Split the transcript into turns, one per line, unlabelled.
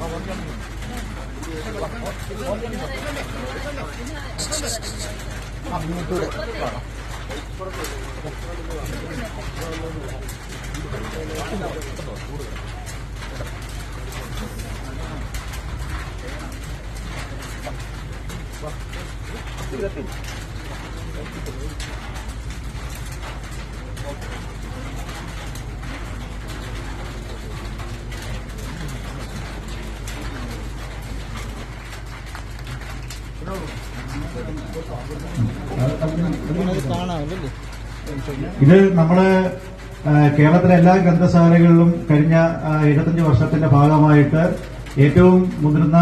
아, 원장님. അഞ്ഞൂറ്റൂടെ Gracias. ഇത് നമ്മൾ കേരളത്തിലെ എല്ലാ ഗ്രന്ഥശാലകളിലും കഴിഞ്ഞ എഴുപത്തഞ്ച് വർഷത്തിന്റെ ഭാഗമായിട്ട് ഏറ്റവും മുതിർന്ന